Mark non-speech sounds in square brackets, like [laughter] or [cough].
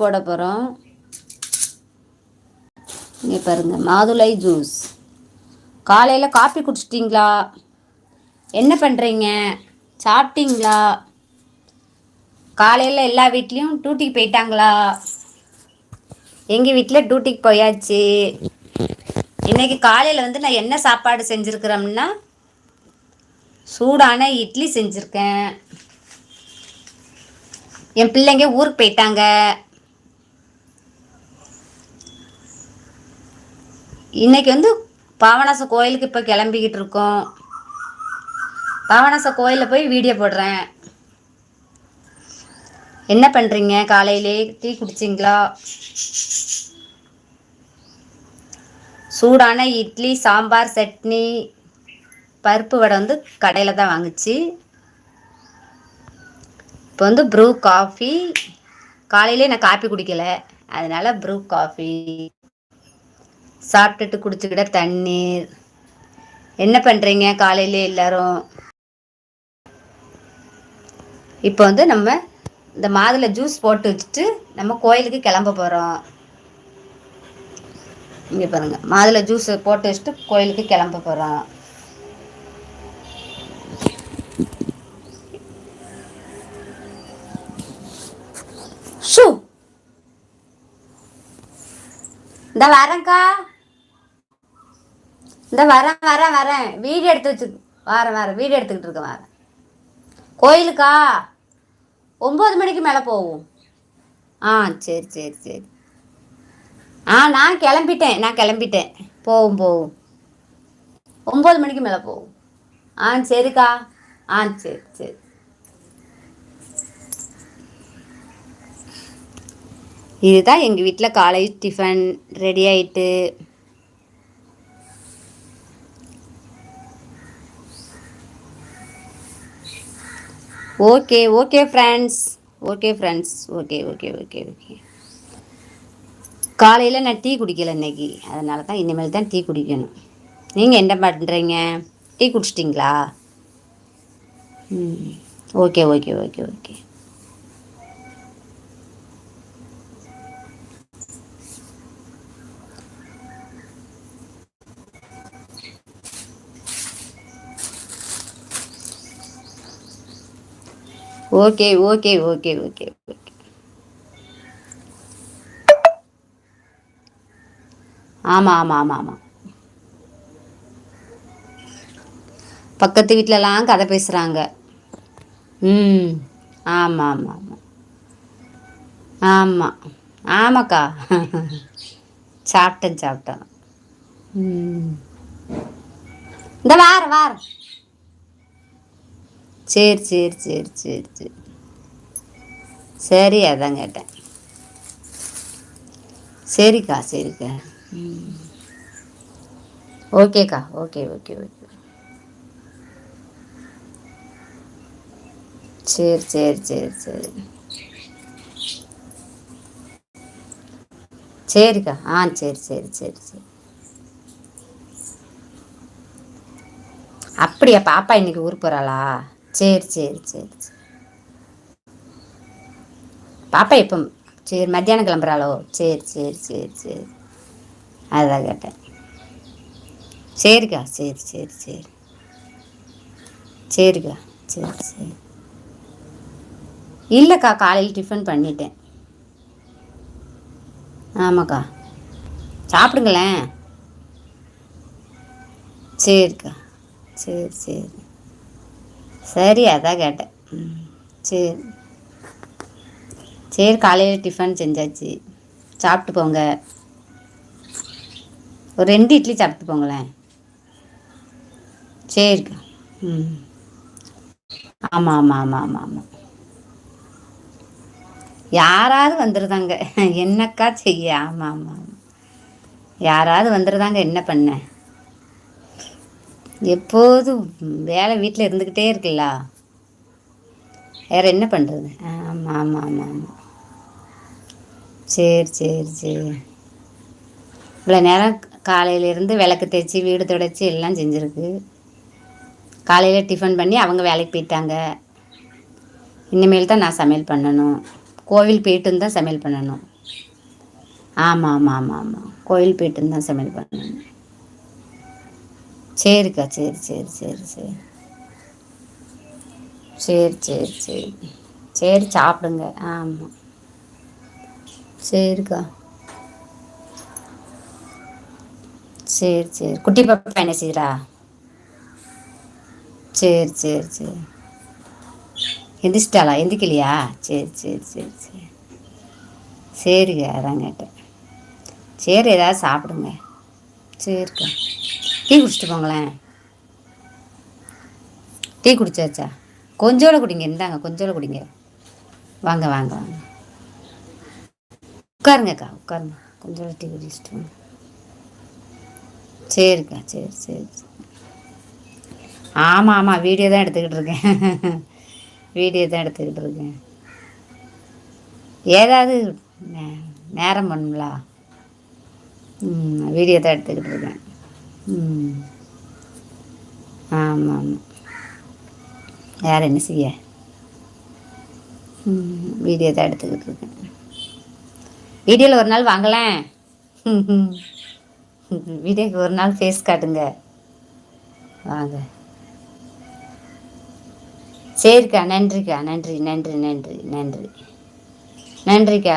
போட போகிறோம் இங்கே பாருங்கள் மாதுளை ஜூஸ். காலையில் காஃபி குடிச்சிட்டிங்களா? என்ன பண்ணுறீங்க சாப்பிட்டீங்களா? காலையில் எல்லா வீட்லேயும் டியூட்டிக்கு போயிட்டாங்களா? எங்கள் வீட்டில் டியூட்டிக்கு போயாச்சு. இன்றைக்கி காலையில் வந்து நான் என்ன சாப்பாடு செஞ்சுருக்குறோம்னா சூடான இட்லி செஞ்சுருக்கேன். என் பிள்ளைங்க ஊருக்கு போயிட்டாங்க. இன்னைக்கு வந்து பாவனாச கோயிலுக்கு இப்போ கிளம்பிக்கிட்டு இருக்கோம். பாவனாச கோயிலில் போய் வீடியோ போடுறேன். என்ன பண்ணுறீங்க காலையிலே டீ குடிச்சிங்களா? சூடான இட்லி சாம்பார் சட்னி பருப்பு வடை வந்து கடையில் தான் வாங்குச்சு. இப்போ வந்து ப்ரூ காஃபி காலையிலே நான் காஃபி குடிக்கலை. அதனால் ப்ரூ காஃபி சாப்பிட்டுட்டு குடிச்சுக்கிட்ட தண்ணீர். என்ன பண்ணுறீங்க காலையிலே எல்லாரும். இப்போ வந்து நம்ம இந்த மாதுளை ஜூஸ் போட்டு வச்சுட்டு நம்ம கோயிலுக்கு கிளம்ப போகிறோம் இங்கே பாருங்கள் மாதுளை ஜூஸ் போட்டு வச்சுட்டு கோயிலுக்கு கிளம்ப போகிறோம் ஷூ. இந்த வரேங்க்கா இந்த வரேன் வரேன் வரேன். வீடு எடுத்து வச்சு வரேன் வரேன். வீடு எடுத்துக்கிட்டு இருக்கேன் வரேன். கோயிலுக்கா? ஒம்பது மணிக்கு மேலே போவோம். ஆ சரி சரி சரி. ஆ நான் கிளம்பிட்டேன். நான் கிளம்பிட்டேன். போவோம் போவோம். ஒம்பது மணிக்கு மேலே போவோம். ஆ சரிக்கா. ஆ சரி சரி. இதுதான் எங்கள் வீட்டில் காலேஜ் டிஃபன் ரெடி ஆகிட்டு okay okay friends okay friends okay okay okay okay காலையில் நான் டீ குடிக்கல இன்னைக்கு. அதனால தான் இனிமேல் தான் டீ குடிக்கணும். நீங்கள் என்ன பண்ணுறீங்க டீ குடிச்சிட்டிங்களா? ம். Okay okay okay okay okay okay okay okay okay. ஆமாம் ஆமாம் ஆமாம் ஆமாம் பக்கத்து வீட்டிலலாம் கதை பேசுகிறாங்க ம் ஆமாம் ஆமாம் ஆமாம் ஆமாம் ஆமாக்கா. சாப்பிட்டேன் சாப்பிட்டேன். ம். இந்த வார வார. சரி சரி சரி சரி சரி. சரி அதான் கேட்டேன். சரிக்கா சரிக்கா. ம் ஓகேக்கா ஓகே ஓகே ஓகே. சரி சரி சரி சரி. சரிக்கா ஆ சரி சரி சரி சரி. அப்படியா பாப்பா இன்னைக்கு ஊருக்கு போகிறாளா சரி சரி சரி சரி. பாப்பா இப்போ சரி மத்தியானம் கிளம்புறாளோ? சரி சரி சரி சரி. அதான் கேட்டேன். சரிக்கா சரி சரி சரி. சரிக்கா சரி சரி. இல்லைக்கா காலையில் டிஃபன் பண்ணிட்டேன். ஆமாக்கா. சாப்பிடுங்களேன். சரிக்கா. சரி சரி. சரி அதான் கேட்டேன். சரி. சரி காலையில் டிஃபன் செஞ்சாச்சு. சாப்பிட்டு போங்க. ஒரு ரெண்டு இட்லி சாப்பிட்டு போங்களேன். சரிக்கா. ம். ஆமாம் ஆமாம் ஆமாம் ஆமாம் ஆமாம் யாராவது வந்துருதாங்க. [laughs] என்னக்கா செய்ய? ஆமாம் ஆமாம் ஆமாம் யாராவது வந்துருதாங்க என்ன பண்ண? எப்போதும் வேலை வீட்டில் இருந்துக்கிட்டே இருக்குல்ல. வேறு என்ன பண்ணுறது ஆமாம் ஆமாம் ஆமாம் ஆமாம் சரி சரி சரி. இவ்வளோ நேரம் காலையிலேருந்து விளக்கு தேய்ச்சி வீடு துடைச்சி எல்லாம் செஞ்சுருக்கு. காலையில் டிஃபன் பண்ணி அவங்க வேலைக்கு போயிட்டாங்க. இனிமேல் தான் நான் சமையல் பண்ணணும். கோவில் போயிட்டு தான் சமையல் பண்ணணும். ஆமாம் ஆமாம் ஆமாம் ஆமாம் கோவில் போயிட்டு தான் சமையல் பண்ணணும். சரிக்கா சரி சரி சரி சரி. சரி சரி சரி. சரி சாப்பிடுங்க. ஆமாம் சரிக்கா. சரி சரி. குட்டி பாப்பா என்ன செய்கிறா சரி சரி சரி. எந்திரிச்சிட்டாளா? எந்திக்கலையா? சரி சரி சரி சரி. சரிங்க அதான் கேட்டேன் சரி ஏதாவது சாப்பிடுங்க. சரிக்கா. டீ குடிச்சிட்டு போங்களேன். டீ குடிச்சாச்சா? கொஞ்சோட குடிங்க இந்தாங்க கொஞ்சோட குடிங்க. வாங்க வாங்க வாங்க. உட்காருங்கக்கா உட்காருங்க. கொஞ்சோட டீ குடிச்சிட்டு வாங்க. சரிக்கா சரி சரி ஆமாம் ஆமாம் வீடியோ தான் எடுத்துக்கிட்டு இருக்கேன். வீடியோ தான் எடுத்துக்கிட்டு இருக்கேன். ஏதாவது நேரம் பண்ணுங்களா ம் வீடியோ தான் எடுத்துக்கிட்டு இருக்கேன். ஆமாம் ஆமாம். வேறு என்ன செய்ய? ம் வீடியோ தான் எடுத்துக்கிட்டு இருக்கேன். வீடியோவில் ஒரு நாள் வாங்கலாம் வீடியோக்கு ஒரு நாள் ஃபேஸ் காட்டுங்க. வாங்க. சரிக்கா நன்றிக்கா நன்றி நன்றி நன்றி நன்றி. நன்றிக்கா.